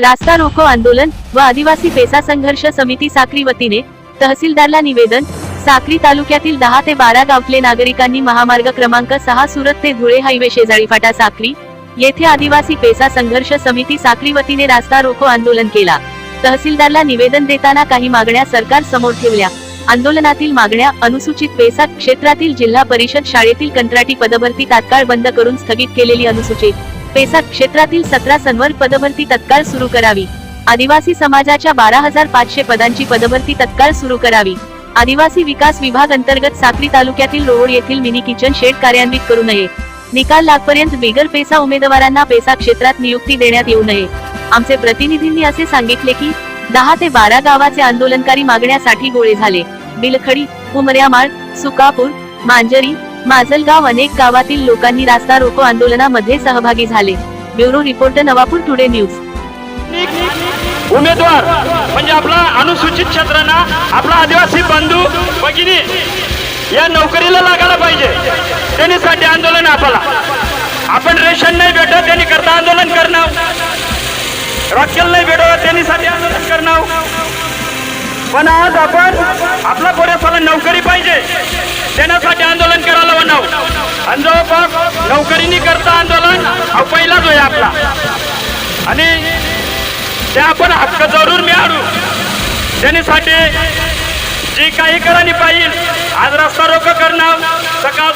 रास्ता रोको आंदोलन व आदिवासी पेसा संघर्ष समिती साक्री वतीने तहसीलदारला निवेदन साक्री तालुक्यातील दहा ते बारा गावतले नागरिकांनी महामार्ग क्रमांक सहा सुरत ते धुळे हायवे शेजारी फाटा साक्री येथे आदिवासी पेसा संघर्ष समिती साक्री वतीने रास्ता रोको आंदोलन केला. तहसीलदारला निवेदन देताना काही मागण्या सरकार समोर ठेवल्या. आंदोलनातील मागण्या अनुसूचित पेसा क्षेत्रातील जिल्हा परिषद शाळेतील कंत्राटी पदभरती तात्काळ बंद करून स्थगित केलेली अनुसूचित पेसा क्षेत्रातील सतरा सन्वर पदभरती तत्काळ सुरू करावी. आदिवासी समाजाच्या बारा हजार पाचशे पदांची पदभरती तत्काळ सुरू करावी. आदिवासी विकास विभाग अंतर्गत साक्री तालुक्यातील रोड येथील मिनी किचन शेड कार्यान्वित करू नये. निकाल लागपर्यंत बिगर पेसा उमेदवारांना पेसा क्षेत्रात नियुक्ती देण्यात येऊ नये. आमचे प्रतिनिधींनी असे सांगितले की दहा ते बारा गावाचे आंदोलनकारी मागण्यासाठी गोळे झाले. बिलखडी उमऱ्यामाळ सुकापूर मांजरी माजलगाव अनेक गावातील लोकांनी रास्ता रोको आंदोलनामध्ये सहभागी झाले. Bureau reporter Navapur today news. उमेदवार म्हणजे आपला अनुसूचित क्षेत्रांना आपला आदिवासी बंधू भगिनी या नोकरीला लागायला पाहिजे. त्यांनीसाठी आंदोलन आपला. आपण रेशन नाही भेटत त्यांनी करता आंदोलन करणं. रॉकेल नाही भेटत त्यांनीसाठी आंदोलन करणार पण आज आपण आपला पोरेसाला नोकरी पाहिजे. देण्यासाठी आंदोलन करायला म्हणाव आणि जवळपास नोकरीनी करता आंदोलन हा पहिलाच होय आपला. आणि ते आपण हक्क जरूर मिळाडू त्याच्यासाठी जे काही करायला पाहिजे आज रस्ता रोख करणं सकाळ